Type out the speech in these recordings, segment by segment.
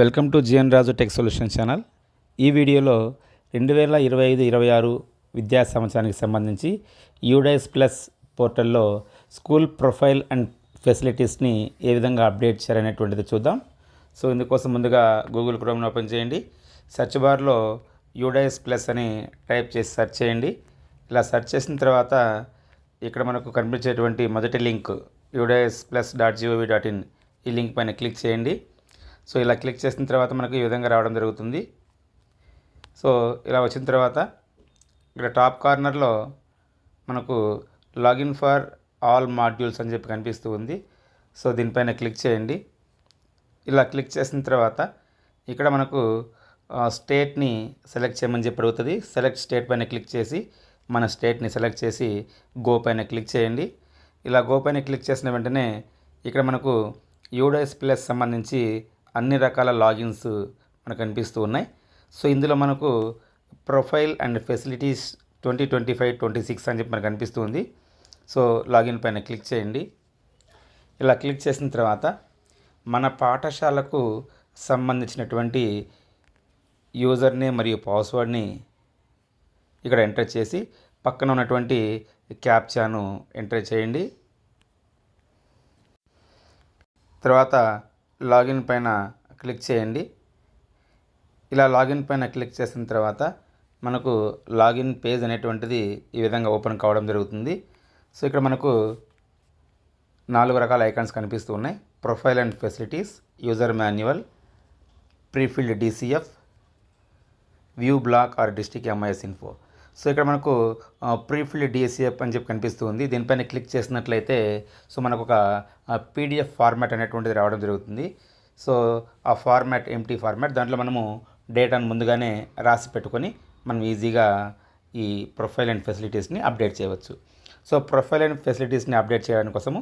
Welcome to GN Raju tech solution channel. ఈ వీడియోలో రెండు వేల ఇరవై ఐదు ఇరవై ఆరు విద్యా సంవత్సరానికి సంబంధించి యూడైస్ ప్లస్ పోర్టల్లో స్కూల్ ప్రొఫైల్ అండ్ ఫెసిలిటీస్ని ఏ విధంగా అప్డేట్ చేయాలనేటువంటిది చూద్దాం. సో ఇందుకోసం ముందుగా గూగుల్ క్రోమ్ని ఓపెన్ చేయండి. సెర్చ్ బార్లో యూడైస్ ప్లస్ అని టైప్ చేసి సెర్చ్ చేయండి. ఇలా సెర్చ్ చేసిన తర్వాత ఇక్కడ మనకు కనిపించేటువంటి మొదటి link UDISE plus dot GOV dot in. ఈ లింక్ పైన క్లిక్ చేయండి. సో ఇలా క్లిక్ చేసిన తర్వాత మనకు ఈ విధంగా రావడం జరుగుతుంది. సో ఇలా వచ్చిన తర్వాత ఇక్కడ టాప్ కార్నర్లో మనకు లాగిన్ ఫర్ ఆల్ మాడ్యూల్స్ అని చెప్పి కనిపిస్తూ ఉంది. సో దీనిపైన క్లిక్ చేయండి. ఇలా క్లిక్ చేసిన తర్వాత ఇక్కడ మనకు స్టేట్ని సెలెక్ట్ చేయమని చెప్పి అడుగుతుంది. సెలెక్ట్ స్టేట్ పైన క్లిక్ చేసి మన స్టేట్ని సెలెక్ట్ చేసి గో పైన క్లిక్ చేయండి. ఇలా గో పైన క్లిక్ చేసిన వెంటనే ఇక్కడ మనకు యూడైస్ ప్లస్ సంబంధించి అన్ని రకాల లాగిన్స్ మనకు కనిపిస్తూ ఉన్నాయి. సో ఇందులో మనకు profile and facilities twenty twenty five twenty six అని చెప్పి మనకు కనిపిస్తుంది సో లాగిన్ పైన క్లిక్ చేయండి. ఇలా క్లిక్ చేసిన తర్వాత మన పాఠశాలకు సంబంధించినటువంటి యూజర్ని మరియు పాస్వర్డ్ని ఇక్కడ ఎంటర్ చేసి పక్కన ఉన్నటువంటి క్యాప్చాను ఎంటర్ చేయండి. తర్వాత లాగిన్ పైన క్లిక్ చేయండి. ఇలా లాగిన్ పైన క్లిక్ చేసిన తర్వాత మనకు లాగిన్ పేజ్ అనేటువంటిది ఈ విధంగా ఓపెన్ కావడం జరుగుతుంది. సో ఇక్కడ మనకు నాలుగు రకాల ఐకాన్స్ కనిపిస్తూ ఉన్నాయి. Profile and facilities user manual prefilled DCF view block or district MIS info. So ఇక్కడ మనకు ప్రీఫిల్డ్ డిఎస్సిఎఫ్ అని చెప్పి కనిపిస్తుంది దీనిపైన క్లిక్ చేసినట్లయితే సో మనకు ఒక పీడిఎఫ్ ఫార్మాట్ అనేటువంటిది రావడం జరుగుతుంది. సో ఆ ఫార్మాట్ ఎంటీ ఫార్మాట్ దాంట్లో మనము డేటాను ముందుగానే రాసి పెట్టుకొని మనం ఈజీగా ఈ ప్రొఫైల్ అండ్ ఫెసిలిటీస్ని అప్డేట్ చేయవచ్చు. సో ప్రొఫైల్ అండ్ ఫెసిలిటీస్ని అప్డేట్ చేయడానికి కోసము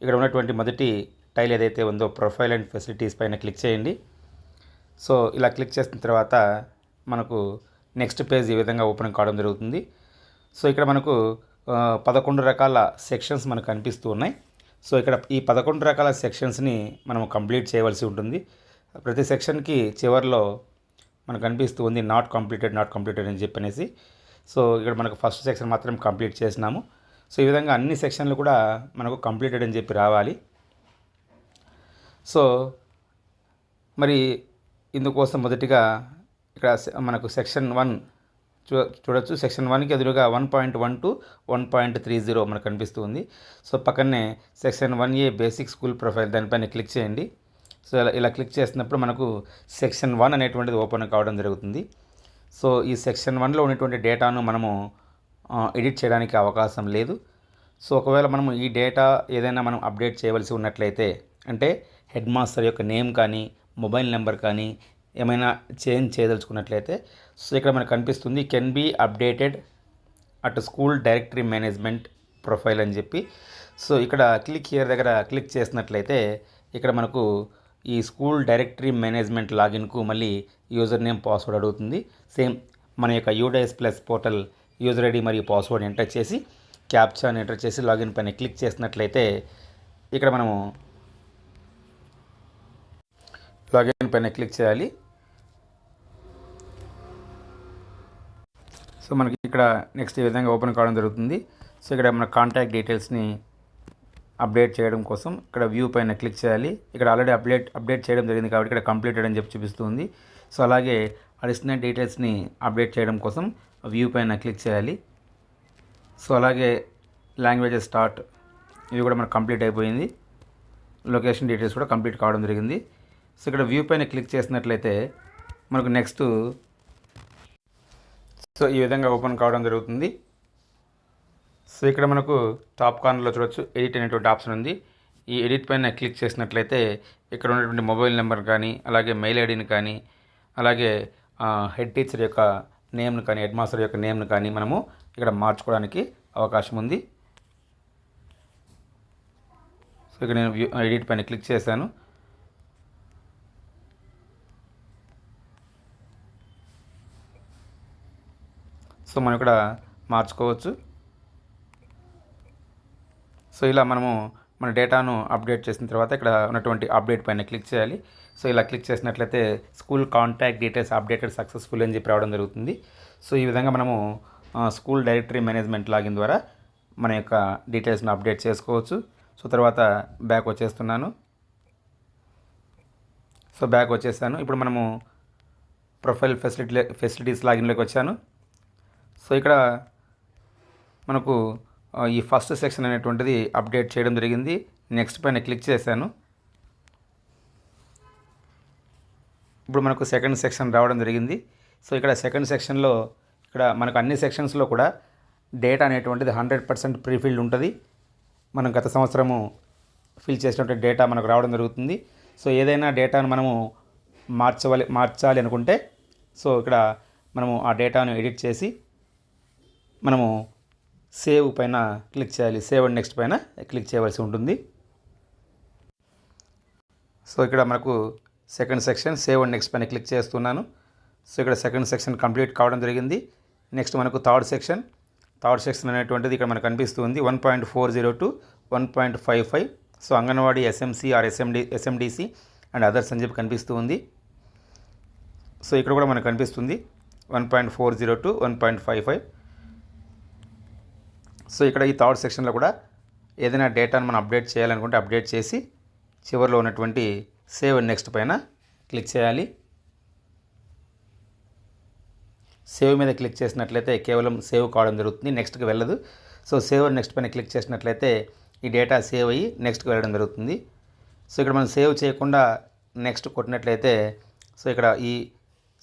ఇక్కడ ఉన్నటువంటి మొదటి టైల్ ఏదైతే ఉందో ప్రొఫైల్ అండ్ ఫెసిలిటీస్ పైన క్లిక్ చేయండి. సో ఇలా క్లిక్ చేసిన తర్వాత మనకు నెక్స్ట్ పేజ్ ఈ విధంగా ఓపెన్ కావడం జరుగుతుంది. సో ఇక్కడ మనకు పదకొండు రకాల సెక్షన్స్ మనకు కనిపిస్తూ ఉన్నాయి. సో ఇక్కడ ఈ పదకొండు రకాల సెక్షన్స్ని మనం కంప్లీట్ చేయవలసి ఉంటుంది. ప్రతి సెక్షన్కి చివరిలో మనకు కనిపిస్తూ ఉంది నాట్ కంప్లీటెడ్ నాట్ కంప్లీటెడ్ అని చెప్పనేసి. సో ఇక్కడ మనకు ఫస్ట్ సెక్షన్ మాత్రం కంప్లీట్ చేసినాము. సో ఈ విధంగా అన్ని సెక్షన్లు కూడా మనకు కంప్లీటెడ్ అని చెప్పి రావాలి. సో మరి ఇందుకోసం మొదటిగా ఇక్కడ సె- మనకు సెక్షన్ వన్ చూ చూడొచ్చు. సెక్షన్ వన్కి ఎదురుగా one point one two one point three zero మనకు కనిపిస్తుంది. సో పక్కనే section one A basic school profile దానిపైన క్లిక్ చేయండి. సో ఇలా ఇలా క్లిక్ చేసినప్పుడు మనకు సెక్షన్ వన్ అనేటువంటిది ఓపెన్ కావడం జరుగుతుంది. సో ఈ సెక్షన్ వన్లో ఉన్నటువంటి డేటాను మనము ఎడిట్ చేయడానికి అవకాశం లేదు. సో ఒకవేళ మనము ఈ డేటా ఏదైనా మనం అప్డేట్ చేయవలసి ఉన్నట్లయితే అంటే హెడ్ మాస్టర్ యొక్క నేమ్ కానీ మొబైల్ నెంబర్ కానీ ఏమైనా చేంజ్ చేయదలుచుకున్నట్లయితే సో ఇక్కడ మనకు కనిపిస్తుంది can be updated at school directory management profile అని చెప్పి. సో ఇక్కడ క్లిక్ హియర్ దగ్గర క్లిక్ చేసినట్లయితే ఇక్కడ మనకు ఈ స్కూల్ డైరెక్టరీ మేనేజ్మెంట్ లాగిన్కు మళ్ళీ యూజర్ నేమ్ పాస్వర్డ్ అడుగుతుంది. సేమ్ మన యొక్క UDISE plus portal user ID మరియు పాస్వర్డ్ ఎంటర్ చేసి క్యాప్చాని ఎంటర్ చేసి లాగిన్ పైన క్లిక్ చేసినట్లయితే ఇక్కడ మనము లాగిన్ పైన క్లిక్ చేయాలి. సో మనకి ఇక్కడ నెక్స్ట్ ఈ విధంగా ఓపెన్ కావడం జరుగుతుంది. సో ఇక్కడ మన కాంటాక్ట్ డీటెయిల్స్ని అప్డేట్ చేయడం కోసం ఇక్కడ వ్యూ పైన క్లిక్ చేయాలి. ఇక్కడ ఆల్రెడీ అప్డేట్ అప్డేట్ చేయడం జరిగింది కాబట్టి ఇక్కడ కంప్లీటెడ్ అని చెప్పి చూపిస్తుంది. సో అలాగే అడిషనల్ డీటెయిల్స్ని అప్డేట్ చేయడం కోసం వ్యూ పైన క్లిక్ చేయాలి. సో అలాగే లాంగ్వేజెస్ స్టార్ట్ ఇవి కూడా మనకు కంప్లీట్ అయిపోయింది. లొకేషన్ డీటెయిల్స్ కూడా కంప్లీట్ కావడం జరిగింది. సో ఇక్కడ వ్యూ పైన క్లిక్ చేసినట్లయితే మనకు నెక్స్ట్ సో ఈ విధంగా ఓపెన్ కావడం జరుగుతుంది. సో ఇక్కడ మనకు టాప్ కార్నర్లో చూడొచ్చు ఎడిట్ అనేటువంటి ఆప్షన్ ఉంది. ఈ ఎడిట్ పైన క్లిక్ చేసినట్లయితే ఇక్కడ ఉన్నటువంటి మొబైల్ నెంబర్ కానీ అలాగే మెయిల్ ఐడిని కానీ అలాగే హెడ్ టీచర్ యొక్క నేమ్ను కానీ హెడ్ మాస్టర్ యొక్క నేమ్ను కానీ మనము ఇక్కడ మార్చుకోవడానికి అవకాశం ఉంది. సో ఇక్కడ నేను వ్యూ ఎడిట్ పైన క్లిక్ చేశాను. సో మనం ఇక్కడ మార్చుకోవచ్చు. సో ఇలా మనము మన డేటాను అప్డేట్ చేసిన తర్వాత ఇక్కడ ఉన్నటువంటి అప్డేట్ పైన క్లిక్ చేయాలి. సో ఇలా క్లిక్ చేసినట్లయితే school contact details updated successful అని చెప్పి రావడం జరుగుతుంది. సో ఈ విధంగా మనము స్కూల్ డైరెక్టరీ మేనేజ్మెంట్ లాగిన్ ద్వారా మన యొక్క డీటెయిల్స్ను అప్డేట్ చేసుకోవచ్చు. సో తర్వాత బ్యాక్ వచ్చేస్తున్నాను. సో బ్యాక్ వచ్చేసాను. ఇప్పుడు మనము ప్రొఫైల్ ఫెసిలిటీ ఫెసిలిటీస్ లాగిన్లోకి వచ్చాను. సో ఇక్కడ మనకు ఈ ఫస్ట్ సెక్షన్ అనేటువంటిది అప్డేట్ చేయడం జరిగింది. నెక్స్ట్ పైన క్లిక్ చేశాను. ఇప్పుడు మనకు సెకండ్ సెక్షన్ రావడం జరిగింది. సో ఇక్కడ సెకండ్ సెక్షన్లో ఇక్కడ మనకు అన్ని సెక్షన్స్లో కూడా డేటా అనేటువంటిది హండ్రెడ్ పర్సెంట్ ప్రీఫిల్డ్ ఉంటుంది. మనం గత సంవత్సరము ఫిల్ చేసినటువంటి డేటా మనకు రావడం జరుగుతుంది. సో ఏదైనా డేటాను మనము మార్చవాలి మార్చాలి అనుకుంటే సో ఇక్కడ మనము ఆ డేటాను ఎడిట్ చేసి మనము సేవ్ పైన క్లిక్ చేయాలి. సేవ్ అండ్ నెక్స్ట్ పైన క్లిక్ చేయవలసి ఉంటుంది. సో ఇక్కడ మనకు second section save and next పైన క్లిక్ చేస్తున్నాను. సో ఇక్కడ సెకండ్ సెక్షన్ కంప్లీట్ కావడం జరిగింది. నెక్స్ట్ మనకు థర్డ్ సెక్షన్ థర్డ్ సెక్షన్ అనేటువంటిది ఇక్కడ మనకు కనిపిస్తుంది. One point four zero to one point five five so anganwadi SMC or SMD SMDC and others అని చెప్పి కనిపిస్తూ ఉంది సో ఇక్కడ కూడా మనకు కనిపిస్తుంది. One point four zero to one point five five so ఇక్కడ ఈ థర్డ్ సెక్షన్లో కూడా ఏదైనా డేటాను మనం అప్డేట్ చేయాలనుకుంటే అప్డేట్ చేసి చివరిలో ఉన్నటువంటి సేవ్ నెక్స్ట్ పైన క్లిక్ చేయాలి. సేవ్ మీద క్లిక్ చేసినట్లయితే కేవలం సేవ్ కావడం జరుగుతుంది నెక్స్ట్కి వెళ్ళదు. సో సేవ్ నెక్స్ట్ పైన క్లిక్ చేసినట్లయితే ఈ డేటా సేవ్ అయ్యి నెక్స్ట్కి వెళ్ళడం జరుగుతుంది. సో ఇక్కడ మనం సేవ్ చేయకుండా నెక్స్ట్ కొట్టినట్లయితే సో ఇక్కడ ఈ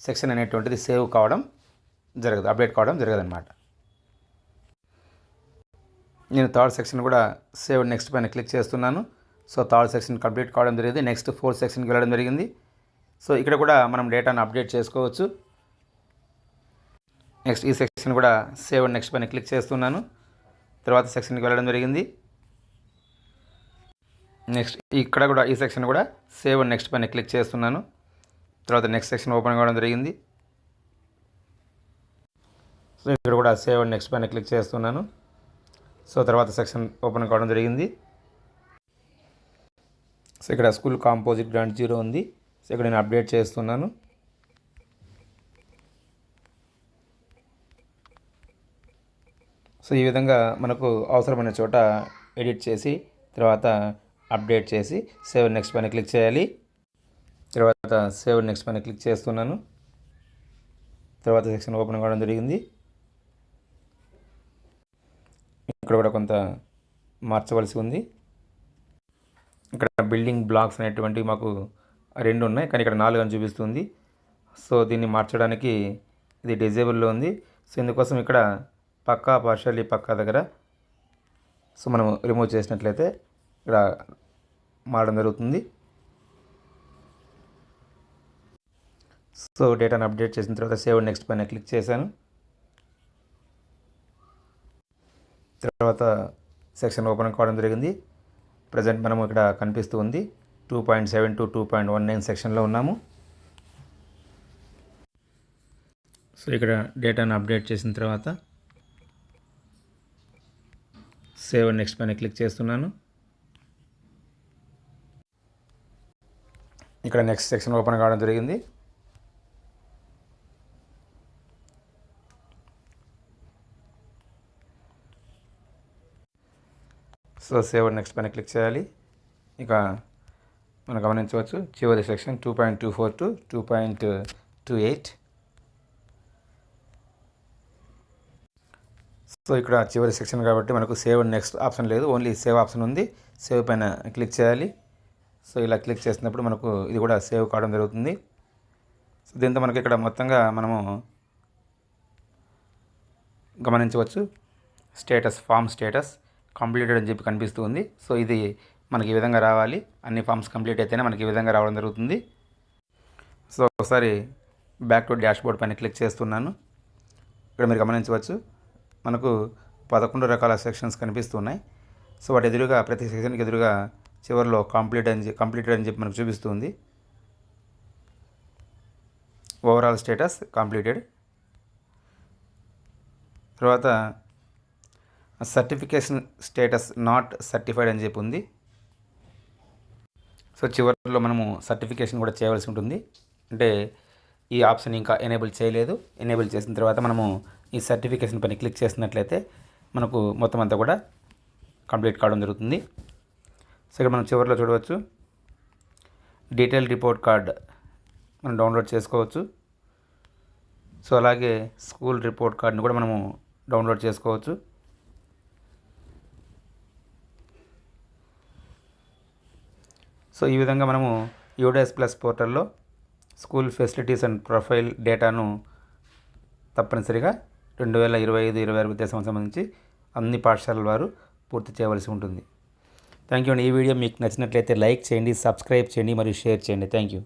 సెక్షన్ అనేటువంటిది సేవ్ కావడం జరగదు అప్డేట్ కావడం జరగదు అనమాట నేను థర్డ్ సెక్షన్ కూడా సేవ్ నెక్స్ట్ పైన క్లిక్ చేస్తున్నాను. సో థర్డ్ సెక్షన్ కంప్లీట్ కావడం జరిగింది. నెక్స్ట్ ఫోర్త్ సెక్షన్కి వెళ్ళడం జరిగింది. సో ఇక్కడ కూడా మనం డేటాను అప్డేట్ చేసుకోవచ్చు. నెక్స్ట్ ఈ సెక్షన్ కూడా సేవ్ నెక్స్ట్ పైన క్లిక్ చేస్తున్నాను. తర్వాత సెక్షన్కి వెళ్ళడం జరిగింది. నెక్స్ట్ ఇక్కడ కూడా ఈ సెక్షన్ కూడా సేవ్ నెక్స్ట్ పైన క్లిక్ చేస్తున్నాను. తర్వాత నెక్స్ట్ సెక్షన్ ఓపెన్ కావడం జరిగింది. సో ఇక్కడ కూడా సేవ్ నెక్స్ట్ పైన క్లిక్ చేస్తున్నాను. సో తర్వాత సెక్షన్ ఓపెన్ కావడం జరిగింది. సో ఇక్కడ స్కూల్ కాంపోజిట్ గ్రాంట్ జీరో ఉంది. సో ఇక్కడ నేను అప్డేట్ చేస్తున్నాను. సో ఈ విధంగా మనకు అవసరమైన చోట ఎడిట్ చేసి తర్వాత అప్డేట్ చేసి సేవ్ నెక్స్ట్ పైన క్లిక్ చేయాలి. తర్వాత సేవ్ నెక్స్ట్ పైన క్లిక్ చేస్తున్నాను. తర్వాత సెక్షన్ ఓపెన్ కావడం జరిగింది. ఇక్కడ కూడా కొంత మార్చవలసి ఉంది. ఇక్కడ బిల్డింగ్ బ్లాక్స్ అనేటువంటివి మాకు రెండు ఉన్నాయి కానీ ఇక్కడ నాలుగు అని చూపిస్తుంది. సో దీన్ని మార్చడానికి ఇది డిజేబుల్లో ఉంది. సో ఇందుకోసం ఇక్కడ పక్కా పార్షల్లీ పక్కా దగ్గర. సో మనం రిమూవ్ చేసినట్లయితే ఇక్కడ మారడం జరుగుతుంది. సో డేటాను అప్డేట్ చేసిన తర్వాత సేవ్ నెక్స్ట్ పైన క్లిక్ చేశాను. తర్వాత సెక్షన్ ఓపెన్ కావడం జరిగింది. ప్రజెంట్ మనము ఇక్కడ కనిపిస్తూ ఉంది. Two point seven to two point one nine సెక్షన్లో ఉన్నాము. సో ఇక్కడ డేటాను అప్డేట్ చేసిన తర్వాత సేవ్ నెక్స్ట్ పైన క్లిక్ చేస్తున్నాను. ఇక్కడ నెక్స్ట్ సెక్షన్ ఓపెన్ కావడం జరిగింది. సో సేవ్ నెక్స్ట్ పైన క్లిక్ చేయాలి. ఇక మనం గమనించవచ్చు చివరి section two point two four to two point two eight so ఇక్కడ చివరి సెక్షన్ కాబట్టి మనకు సేవ్ నెక్స్ట్ ఆప్షన్ లేదు ఓన్లీ సేవ్ ఆప్షన్ ఉంది. సేవ్ పైన క్లిక్ చేయాలి. సో ఇలా క్లిక్ చేసినప్పుడు మనకు ఇది కూడా సేవ్ కావడం జరుగుతుంది. సో దీంతో మనకి ఇక్కడ మొత్తంగా మనము గమనించవచ్చు స్టేటస్ ఫామ్ స్టేటస్ కంప్లీటెడ్ అని చెప్పి కనిపిస్తుంది సో ఇది మనకి ఈ విధంగా రావాలి. అన్ని ఫామ్స్ కంప్లీట్ అయితేనే మనకి ఈ విధంగా రావడం జరుగుతుంది. సో ఒకసారి బ్యాక్ టు డాష్ బోర్డ్ పైన క్లిక్ చేస్తున్నాను. ఇక్కడ మీరు గమనించవచ్చు మనకు పదకొండు రకాల సెక్షన్స్ కనిపిస్తున్నాయి. సో వాటి ఎదురుగా ప్రతి సెక్షన్కి ఎదురుగా చివరిలో కంప్లీట్ అని కంప్లీటెడ్ అని చెప్పి మనకు చూపిస్తుంది ఓవరాల్ స్టేటస్ కంప్లీటెడ్. తర్వాత సర్టిఫికేషన్ స్టేటస్ నాట్ సర్టిఫైడ్ అని చెప్పి ఉంది. సో చివరిలో మనము సర్టిఫికేషన్ కూడా చేయవలసి ఉంటుంది. అంటే ఈ ఆప్షన్ ఇంకా ఎనేబుల్ చేయలేదు. ఎనేబుల్ చేసిన తర్వాత మనము ఈ సర్టిఫికేషన్ పైన క్లిక్ చేసినట్లయితే మనకు మొత్తం అంతా కూడా కంప్లీట్ కావడం జరుగుతుంది. సో ఇక్కడ మనం చివరిలో చూడవచ్చు. డీటెయిల్ రిపోర్ట్ కార్డ్ మనం డౌన్లోడ్ చేసుకోవచ్చు. సో అలాగే స్కూల్ రిపోర్ట్ కార్డ్ని కూడా మనము డౌన్లోడ్ చేసుకోవచ్చు. సో ఈ విధంగా మనము యూడెస్ ప్లస్ పోర్టల్లో స్కూల్ ఫెసిలిటీస్ అండ్ ప్రొఫైల్ డేటాను తప్పనిసరిగా రెండు వేల ఇరవై ఐదు ఇరవై ఆరు విద్యా సంవత్సరం నుంచి అన్ని పాఠశాలల వారు పూర్తి చేయవలసి ఉంటుంది. థ్యాంక్ యూ అండి. ఈ వీడియో మీకు నచ్చినట్లయితే లైక్ చేయండి సబ్స్క్రైబ్ చేయండి మరియు షేర్ చేయండి. Thank you.